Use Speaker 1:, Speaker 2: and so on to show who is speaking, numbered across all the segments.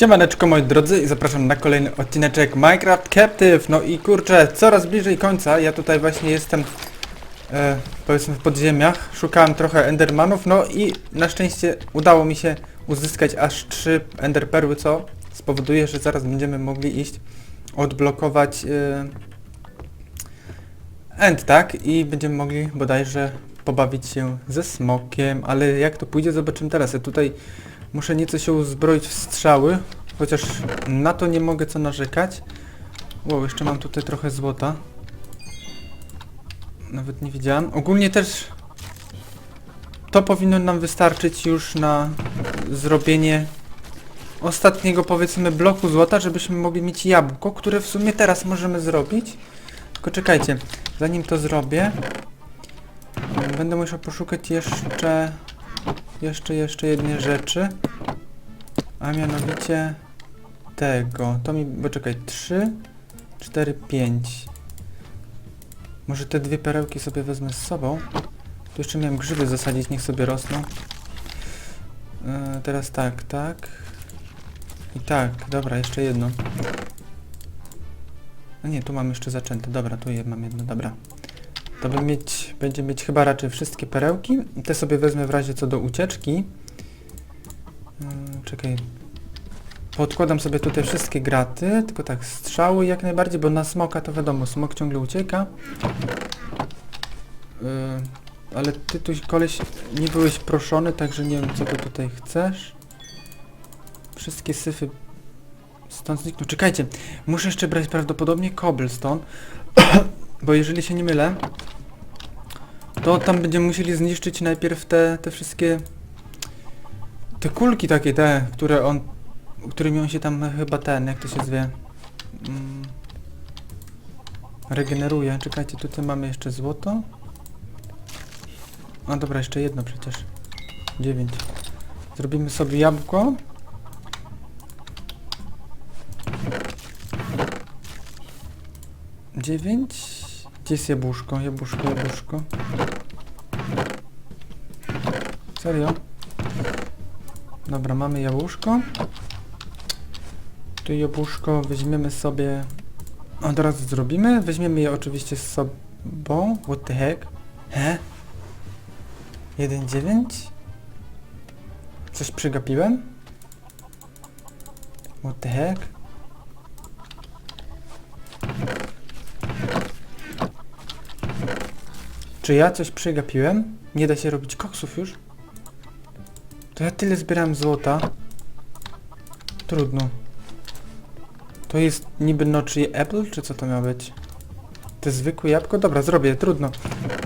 Speaker 1: Siemaneczko moi drodzy i zapraszam na kolejny odcineczek Minecraft Captive. No i kurczę, coraz bliżej końca. Ja tutaj właśnie jestem e, powiedzmy w podziemiach. Szukałem trochę endermanów, no i na szczęście udało mi się uzyskać aż trzy enderperły, co spowoduje, że zaraz będziemy mogli iść odblokować e, end, tak? I będziemy mogli bodajże pobawić się ze smokiem, ale jak to pójdzie zobaczymy teraz. Ja tutaj Muszę nieco się uzbroić w strzały, chociaż na to nie mogę co narzekać. Wow, jeszcze mam tutaj trochę złota. Nawet nie widziałem. Ogólnie też to powinno nam wystarczyć już na zrobienie ostatniego powiedzmy bloku złota, żebyśmy mogli mieć jabłko, które w sumie teraz możemy zrobić. Tylko czekajcie, zanim to zrobię, będę musiał poszukać jeszcze jeszcze, jeszcze jednej rzeczy. A mianowicie tego. To mi, bo czekaj, 3, 4, 5. Może te dwie perełki sobie wezmę z sobą. Tu jeszcze miałem grzyby zasadzić, niech sobie rosną. E, teraz tak, tak. I tak, dobra, jeszcze jedno. No nie, tu mam jeszcze zaczęte. Dobra, tu je mam jedno, dobra. To by mieć, będzie mieć chyba raczej wszystkie perełki. Te sobie wezmę w razie co do ucieczki. Yy, czekaj. Podkładam sobie tutaj wszystkie graty, tylko tak strzały jak najbardziej, bo na smoka to wiadomo, smok ciągle ucieka. Yy, ale ty tu koleś nie byłeś proszony, także nie wiem co ty tutaj chcesz. Wszystkie syfy stąd znikną. Czekajcie, muszę jeszcze brać prawdopodobnie cobblestone, bo jeżeli się nie mylę, to tam będziemy musieli zniszczyć najpierw te, te wszystkie... Te kulki takie, te, które on... Którymi on się tam chyba ten, jak to się zwie... Mm, regeneruje. Czekajcie, tutaj mamy jeszcze złoto. A dobra, jeszcze jedno przecież. Dziewięć. Zrobimy sobie jabłko. Dziewięć. Gdzie jest jabłuszko? Jabłuszko, jabłuszko. Serio? Dobra, mamy jabłuszko. Tu jabłuszko weźmiemy sobie... Od razu zrobimy. Weźmiemy je oczywiście z sobą. What the heck? He? 1,9? Coś przegapiłem? What the heck? Czy ja coś przegapiłem? Nie da się robić koksów już? To ja tyle zbierałem złota. Trudno. To jest niby noczi apple, czy co to miał być? To jest zwykłe jabłko? Dobra, zrobię, trudno.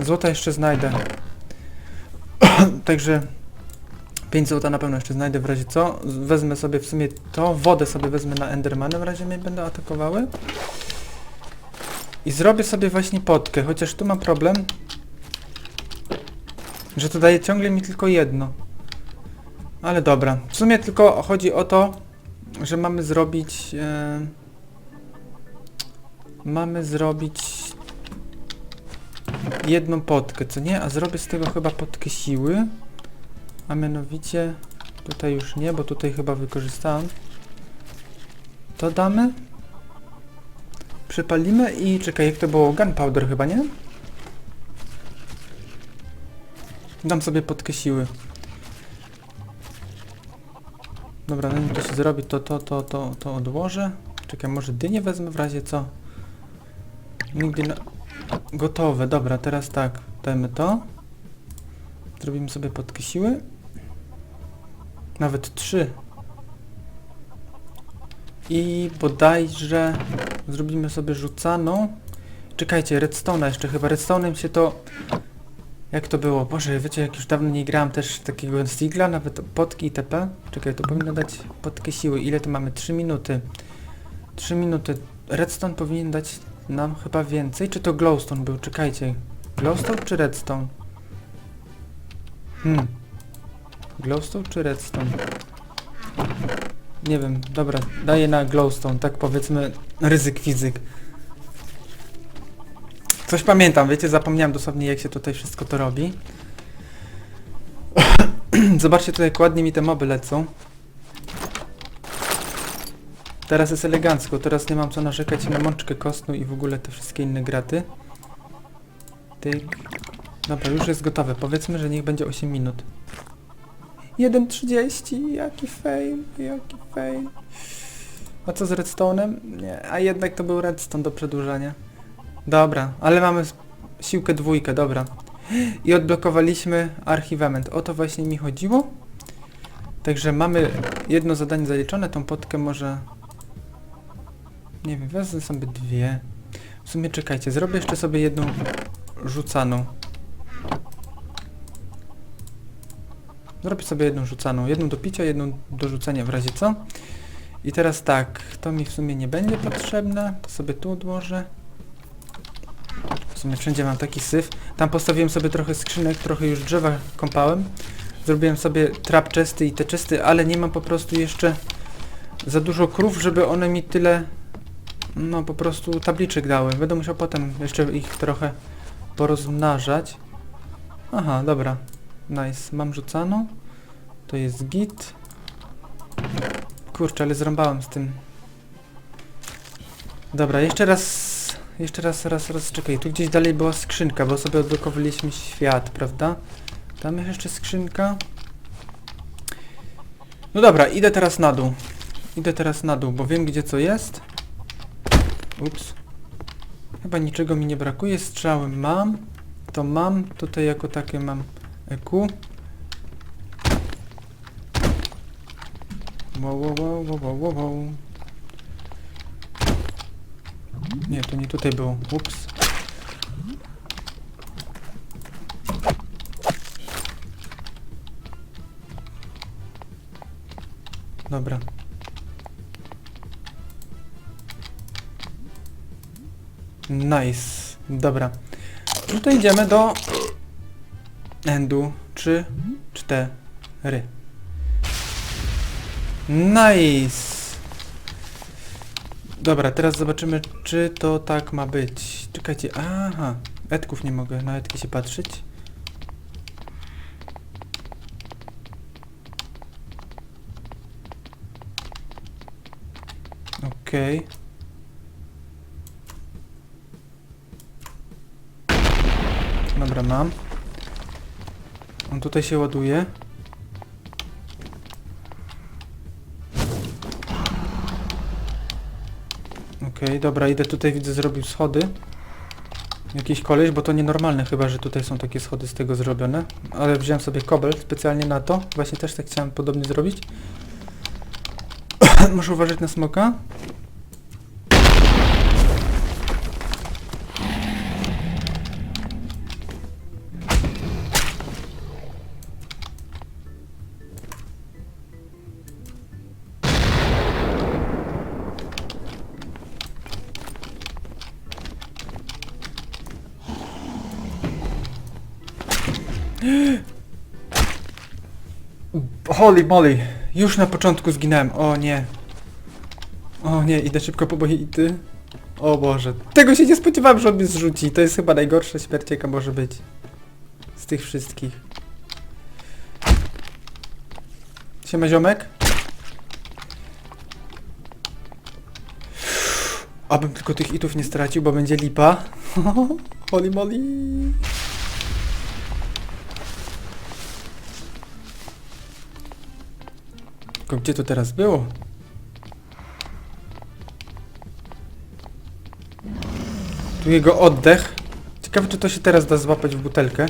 Speaker 1: Złota jeszcze znajdę. Także 5 złota na pewno jeszcze znajdę w razie co. Wezmę sobie w sumie to, wodę sobie wezmę na Endermany w razie mnie będą atakowały. I zrobię sobie właśnie potkę, chociaż tu mam problem, że to daje ciągle mi tylko jedno. Ale dobra. W sumie tylko chodzi o to, że mamy zrobić... E, mamy zrobić jedną potkę, co nie? A zrobię z tego chyba potkę siły. A mianowicie... Tutaj już nie, bo tutaj chyba wykorzystałem. To damy. Przypalimy i czekaj, jak to było? Gunpowder chyba, nie? Dam sobie potkę siły. Dobra, zanim to się zrobi, to to, to, to, to odłożę. Czekaj, może dynię wezmę w razie co? Nigdy na... Gotowe, dobra, teraz tak. Dajmy to. Zrobimy sobie potkę siły. Nawet trzy. I bodajże zrobimy sobie rzucaną. Czekajcie, redstone'a jeszcze chyba. Redstone'em się to jak to było? Boże, wiecie, jak już dawno nie grałem też takiego sigla, nawet potki itp. Czekaj, to powinno dać potkę siły. Ile to mamy? 3 minuty. 3 minuty. Redstone powinien dać nam chyba więcej. Czy to glowstone był? Czekajcie. Glowstone czy redstone? Hmm. Glowstone czy redstone? Nie wiem, dobra, daję na glowstone, tak powiedzmy ryzyk fizyk. Coś pamiętam, wiecie, zapomniałem dosłownie jak się tutaj wszystko to robi. Zobaczcie tutaj, jak ładnie mi te moby lecą. Teraz jest elegancko, teraz nie mam co narzekać na mączkę kostną i w ogóle te wszystkie inne graty. Tyk. Dobra, już jest gotowe. Powiedzmy, że niech będzie 8 minut. 1.30, jaki fail, jaki fail. A co z redstone'em? Nie, a jednak to był redstone do przedłużania. Dobra, ale mamy siłkę dwójkę, dobra. I odblokowaliśmy archiwament. O to właśnie mi chodziło. Także mamy jedno zadanie zaliczone, tą potkę może... Nie wiem, wezmę sobie dwie. W sumie czekajcie, zrobię jeszcze sobie jedną rzucaną. Zrobię sobie jedną rzucaną, jedną do picia, jedną do rzucenia w razie co. I teraz tak, to mi w sumie nie będzie potrzebne, to sobie tu odłożę. Sumie wszędzie mam taki syf. Tam postawiłem sobie trochę skrzynek, trochę już drzewa kąpałem. Zrobiłem sobie trap chesty i te chesty, ale nie mam po prostu jeszcze za dużo krów, żeby one mi tyle, no po prostu tabliczek dały. Będę musiał potem jeszcze ich trochę porozmnażać. Aha, dobra. Nice. Mam rzucaną. To jest git. Kurczę, ale zrąbałem z tym. Dobra, jeszcze raz... Jeszcze raz, raz, raz, czekaj. Tu gdzieś dalej była skrzynka, bo sobie odblokowaliśmy świat, prawda? Tam jest jeszcze skrzynka. No dobra, idę teraz na dół. Idę teraz na dół, bo wiem gdzie co jest. Ups. Chyba niczego mi nie brakuje. Strzały mam. To mam. Tutaj jako takie mam EQ. Wow, wow, wow, wow, wow, wow. Nie, to nie tutaj było. Ups. Dobra. Nice. Dobra. No to idziemy do endu 3, 4. Nice. Dobra, teraz zobaczymy, czy to tak ma być. Czekajcie, aha. Edków nie mogę na edki się patrzeć. Okej. Dobra, mam. On tutaj się ładuje. Okej, dobra, idę tutaj, widzę, zrobił schody. Jakiś koleś, bo to nienormalne chyba, że tutaj są takie schody z tego zrobione. Ale wziąłem sobie kobel specjalnie na to. Właśnie też tak chciałem podobnie zrobić. Muszę uważać na smoka. Holy moly, już na początku zginąłem, o nie. O nie, idę szybko po ty. O Boże, tego się nie spodziewałem, że on mnie zrzuci. To jest chyba najgorsza śmierć jaka może być. Z tych wszystkich. Siema ziomek. Abym tylko tych itów nie stracił, bo będzie lipa. Holy moly. Gdzie to teraz było? Tu jego oddech. Ciekawe czy to się teraz da złapać w butelkę.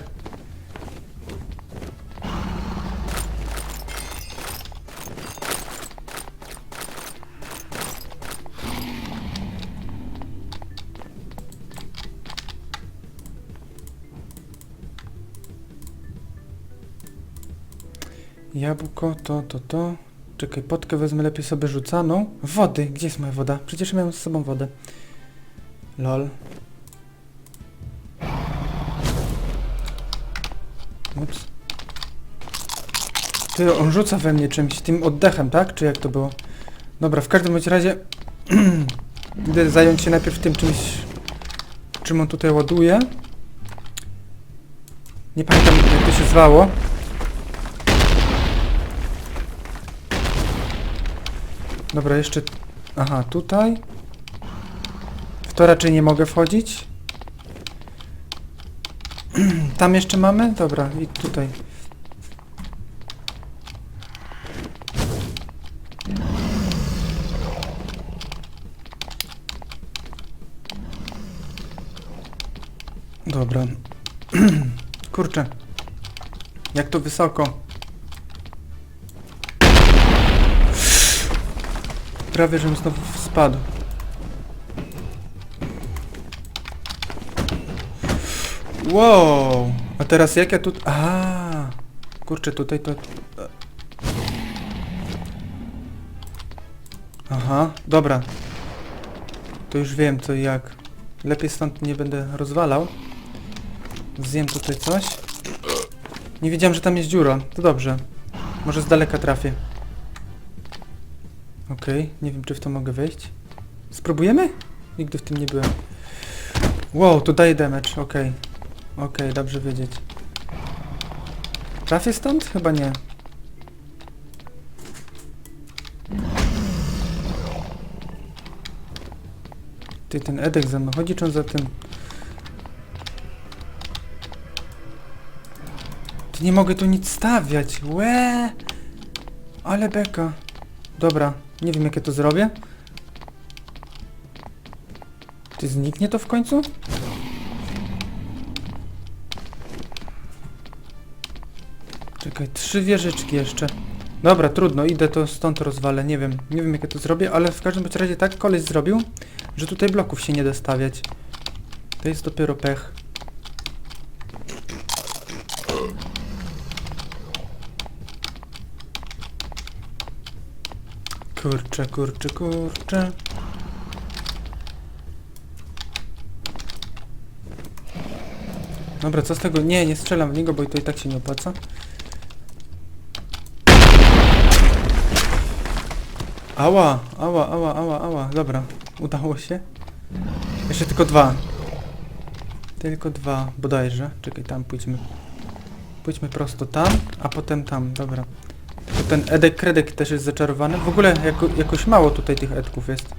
Speaker 1: Jabłko, to, to, to. Czekaj, potkę wezmę lepiej sobie rzucaną. Wody, gdzie jest moja woda? Przecież miałem z sobą wodę. Lol. Ups. Ty, on rzuca we mnie czymś, tym oddechem, tak? Czy jak to było? Dobra, w każdym bądź razie idę zająć się najpierw tym czymś czym on tutaj ładuje. Nie pamiętam jak to się zwało. Dobra, jeszcze... Aha, tutaj. W to raczej nie mogę wchodzić. Tam jeszcze mamy? Dobra, i tutaj. Dobra. Kurczę. Jak to wysoko. Prawie, żebym znowu spadł. Wow! A teraz jak ja tu... A, Kurczę, tutaj to... Aha, dobra. To już wiem co i jak. Lepiej stąd nie będę rozwalał. Zjem tutaj coś. Nie wiedziałem, że tam jest dziura. To dobrze. Może z daleka trafię. Okej, nie wiem czy w to mogę wejść. Spróbujemy? Nigdy w tym nie byłem. Wow, to daje damage, okej. Okej, dobrze wiedzieć. Trafię stąd? Chyba nie. Ty, ten Edek za mną chodzi, czy on za tym? Ty nie mogę tu nic stawiać, łe! Ale beka. Dobra, nie wiem jak ja to zrobię. Ty zniknie to w końcu? Czekaj, trzy wieżyczki jeszcze. Dobra, trudno, idę to stąd rozwalę, nie wiem. Nie wiem jak ja to zrobię, ale w każdym razie tak koleś zrobił, że tutaj bloków się nie da stawiać. To jest dopiero pech. Kurczę, kurczę, kurczę. Dobra, co z tego? Nie, nie strzelam w niego, bo to i tak się nie opłaca. Ała, ała, ała, ała, ała. Dobra, udało się. Jeszcze tylko dwa. Tylko dwa, bodajże. Czekaj, tam pójdźmy. Pójdźmy prosto tam, a potem tam, dobra. Ten Edek Kredek też jest zaczarowany. W ogóle jako, jakoś mało tutaj tych Edków jest.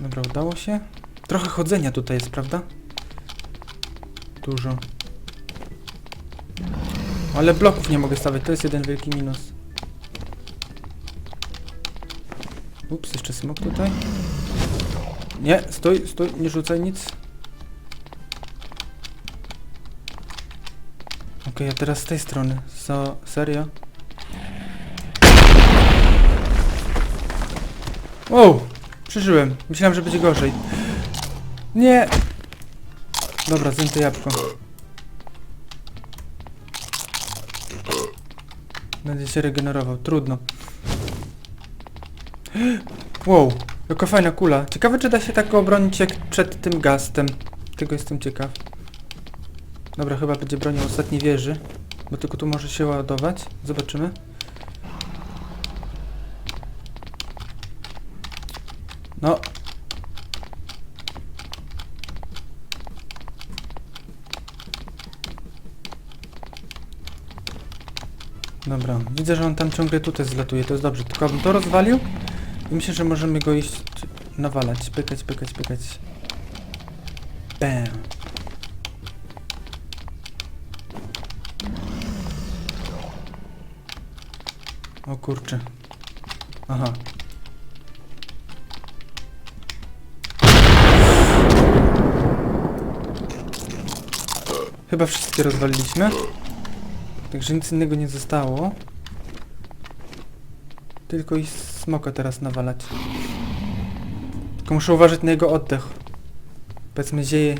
Speaker 1: Dobra, udało się. Trochę chodzenia tutaj jest, prawda? Dużo. Ale bloków nie mogę stawiać, to jest jeden wielki minus. Ups, jeszcze smok tutaj. Nie, stój, stój, nie rzucaj nic. Okej, a teraz z tej strony. So, serio? Wow, przeżyłem. Myślałem, że będzie gorzej. Nie! Dobra, zjem to jabłko. Będzie się regenerował. Trudno. Wow, jaka fajna kula. Ciekawe, czy da się tak obronić jak przed tym gastem. Tego jestem ciekaw. Dobra, chyba będzie bronią ostatniej wieży. Bo tylko tu może się ładować. Zobaczymy. No. Dobra, widzę, że on tam ciągle tutaj zlatuje, to jest dobrze. Tylko abym to rozwalił i myślę, że możemy go iść nawalać. Pykać, pykać, pykać. Bam. Kurczę. Aha. Chyba wszystkie rozwaliliśmy. Także nic innego nie zostało. Tylko i smoka teraz nawalać. Tylko muszę uważać na jego oddech. Powiedzmy zieje,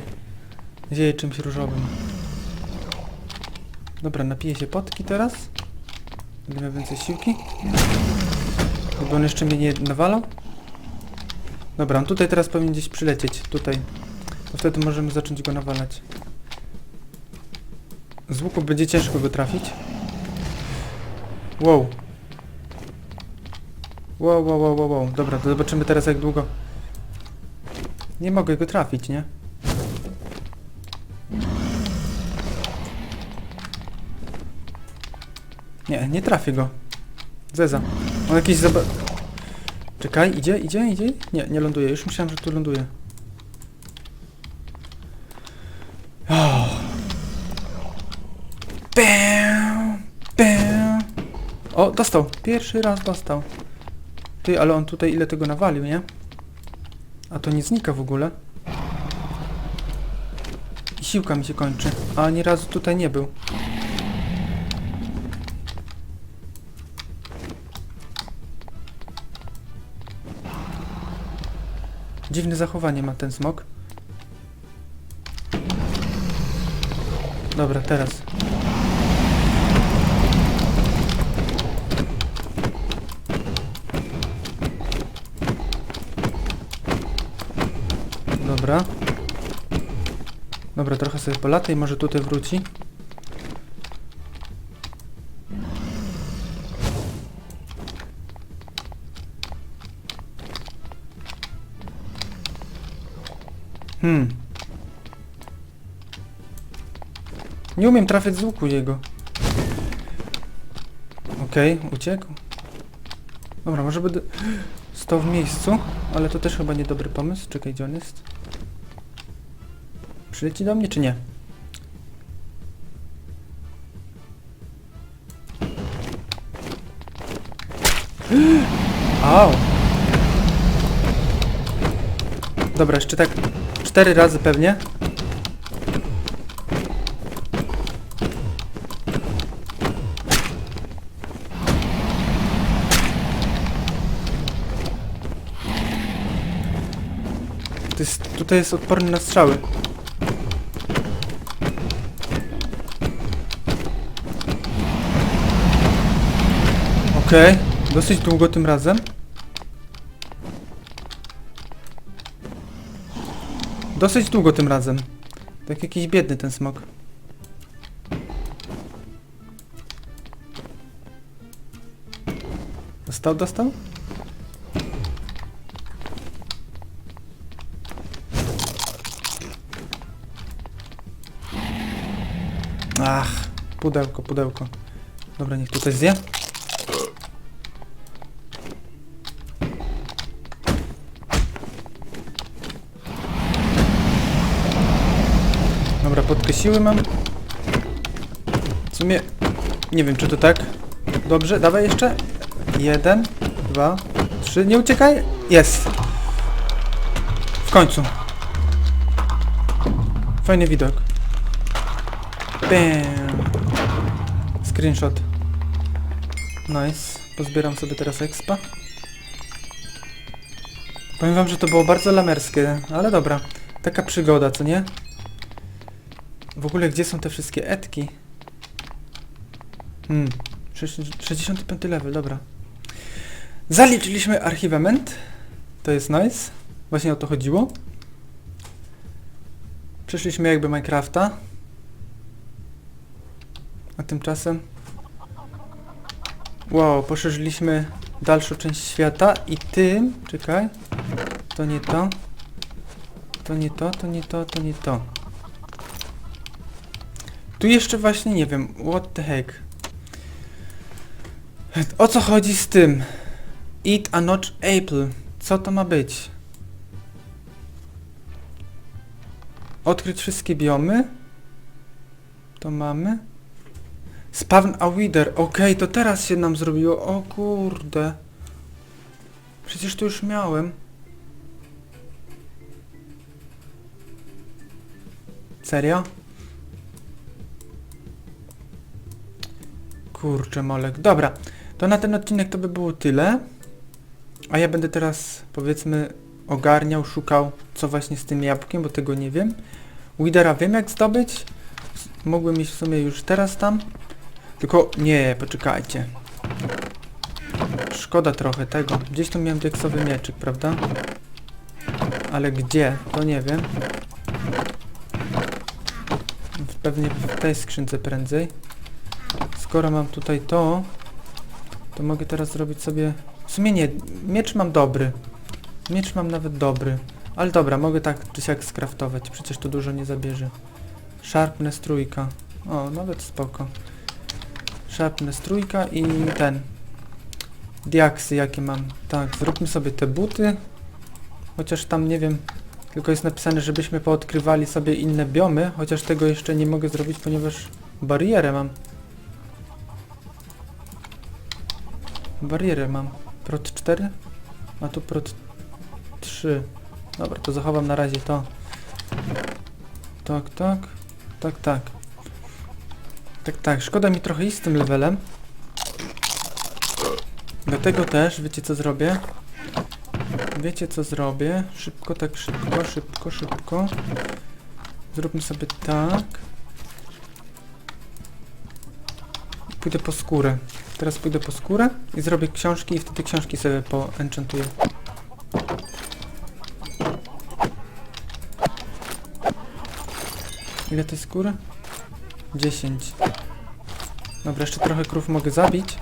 Speaker 1: zieje czymś różowym. Dobra, napiję się potki teraz. Będę miał więcej siłki. Żeby on jeszcze mnie nie nawalał. Dobra, on tutaj teraz powinien gdzieś przylecieć. Tutaj. To wtedy możemy zacząć go nawalać. Z łuku będzie ciężko go trafić. Wow. Wow, wow, wow, wow, wow. Dobra, to zobaczymy teraz jak długo Nie mogę go trafić, nie? Nie, nie trafię go. Zeza. On jakiś zaba... Czekaj, idzie, idzie, idzie? Nie, nie ląduje. Już myślałem, że tu ląduje. Oh. Bam, bam. O, dostał. Pierwszy raz dostał. Ty, ale on tutaj ile tego nawalił, nie? A to nie znika w ogóle. I siłka mi się kończy. A ani razu tutaj nie był. Dziwne zachowanie ma ten smok. Dobra, teraz. Dobra. Dobra, trochę sobie polatę i może tutaj wróci. Hmm. Nie umiem trafiać z łuku jego. Okej, uciekł. Dobra, może będę stał w miejscu, ale to też chyba niedobry pomysł. Czekaj, gdzie on jest? Przyleci do mnie, czy nie? Au! Dobra, jeszcze tak cztery razy pewnie. To jest, tutaj jest odporny na strzały. Okej, dosyć długo tym razem. Dosyć długo tym razem. Tak jakiś biedny ten smok. Dostał, dostał? Ach, pudełko, pudełko. Dobra, niech tutaj zje. Dobra, podkę siły mam. W sumie nie wiem, czy to tak. Dobrze, dawaj jeszcze. Jeden, dwa, trzy. Nie uciekaj. Jest. W końcu. Fajny widok. Bam. Screenshot. Nice. Pozbieram sobie teraz expa. Powiem wam, że to było bardzo lamerskie, ale dobra. Taka przygoda, co nie? W ogóle gdzie są te wszystkie etki? Hmm. sześć- 65 level, dobra. Zaliczyliśmy archiwament. To jest nice. Właśnie o to chodziło. Przeszliśmy jakby Minecrafta. A tymczasem... Wow, poszerzyliśmy dalszą część świata i tym... Czekaj. To nie to. To nie to, to nie to, to nie to. Tu jeszcze właśnie nie wiem, what the heck. O co chodzi z tym? Eat a notch apple. Co to ma być? Odkryć wszystkie biomy? To mamy. Spawn a wither. Okej, to teraz się nam zrobiło. O kurde. Przecież to już miałem. Serio? Kurczę molek. Dobra, to na ten odcinek to by było tyle. A ja będę teraz, powiedzmy, ogarniał, szukał, co właśnie z tym jabłkiem, bo tego nie wiem. Widera wiem jak zdobyć. Mógłbym iść w sumie już teraz tam. Tylko nie, poczekajcie. Szkoda trochę tego. Gdzieś tu miałem deksowy mieczyk, prawda? Ale gdzie? To nie wiem. Pewnie w tej skrzynce prędzej. Skoro mam tutaj to, to mogę teraz zrobić sobie... W sumie nie, miecz mam dobry. Miecz mam nawet dobry. Ale dobra, mogę tak czy siak skraftować, przecież to dużo nie zabierze. Sharpness trójka. O, nawet spoko. Sharpness trójka i ten. Diaksy jakie mam. Tak, zróbmy sobie te buty. Chociaż tam nie wiem, tylko jest napisane, żebyśmy poodkrywali sobie inne biomy, chociaż tego jeszcze nie mogę zrobić, ponieważ barierę mam. Barierę mam. Prot 4? A tu prot 3. Dobra, to zachowam na razie to. Tak, tak. Tak, tak. Tak, tak. Szkoda mi trochę iść z tym levelem. Dlatego też, wiecie co zrobię? Wiecie co zrobię? Szybko, tak szybko, szybko, szybko. Zróbmy sobie tak. I pójdę po skórę. Teraz pójdę po skórę i zrobię książki i wtedy książki sobie poenchantuję. Ile tej skóry? 10. Dobra, jeszcze trochę krów mogę zabić.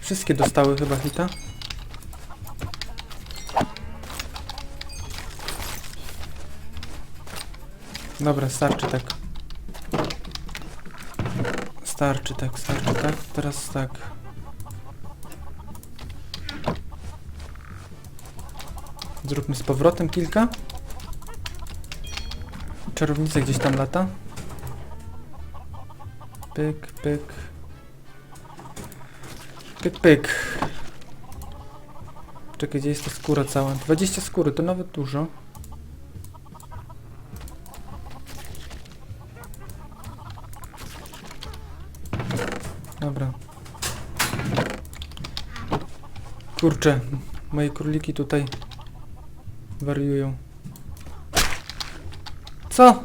Speaker 1: Wszystkie dostały chyba hita. Dobra, starczy tak. Starczy tak, starczy tak. Teraz tak. Zróbmy z powrotem kilka. Czarownica gdzieś tam lata. Pyk, pyk. Pyk, pyk. Czekaj, gdzie jest ta skóra cała? 20 skóry, to nawet dużo. Dobra. Kurczę, moje króliki tutaj wariują. Co?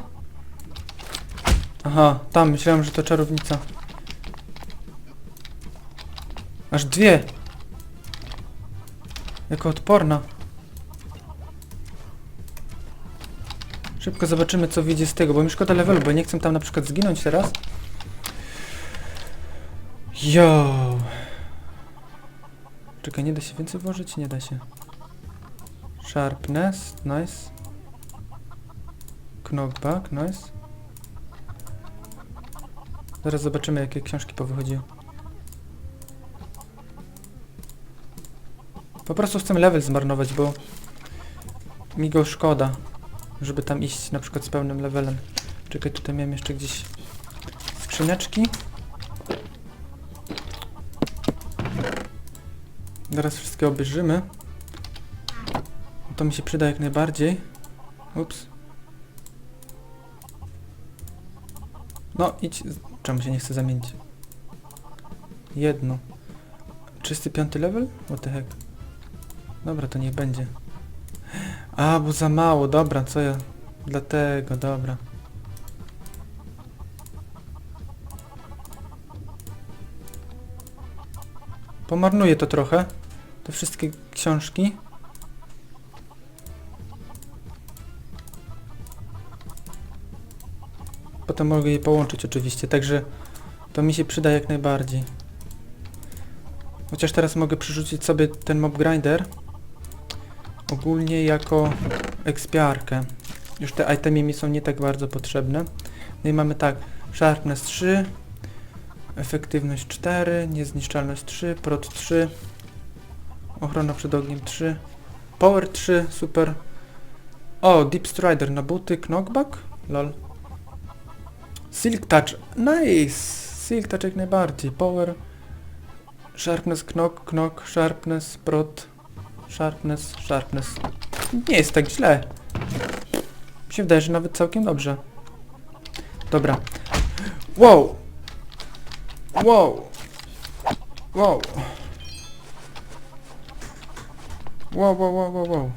Speaker 1: Aha, tam, myślałem, że to czarownica. Aż dwie. Jako odporna. Szybko zobaczymy, co wyjdzie z tego, bo mi szkoda levelu, bo nie chcę tam na przykład zginąć teraz. Yo. Czekaj, nie da się więcej włożyć? Nie da się. Sharpness, nice. Knockback, nice. Zaraz zobaczymy, jakie książki powychodziły. Po prostu chcę level zmarnować, bo mi go szkoda, żeby tam iść na przykład z pełnym levelem. Czekaj, tutaj miałem jeszcze gdzieś skrzyneczki. Zaraz wszystkie obejrzymy. To mi się przyda jak najbardziej. Ups. No idź. Czemu się nie chce zamienić? Jedno. 35 level? What the heck? Dobra, to niech będzie. A, bo za mało, dobra, co ja... Dlatego, dobra. Pomarnuję to trochę. Te wszystkie książki. Potem mogę je połączyć oczywiście, także to mi się przyda jak najbardziej. Chociaż teraz mogę przerzucić sobie ten mob grinder ogólnie jako ekspiarkę. Już te itemy mi są nie tak bardzo potrzebne. No i mamy tak, sharpness 3, efektywność 4, niezniszczalność 3, prot 3, ochrona przed ogniem 3, power 3, super. O, deep strider na buty, knockback, lol. Silk touch, nice! Silk touch jak najbardziej, power, sharpness, knock, knock, sharpness, prot, sharpness, sharpness. Nie jest tak źle. Mi się wydaje, że nawet całkiem dobrze. Dobra. Wow! Wow! Wow! Wow, wow, wow, wow, wow.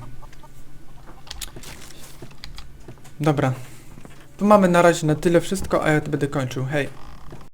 Speaker 1: Dobra. To mamy na razie na tyle wszystko, a ja to będę kończył. Hej.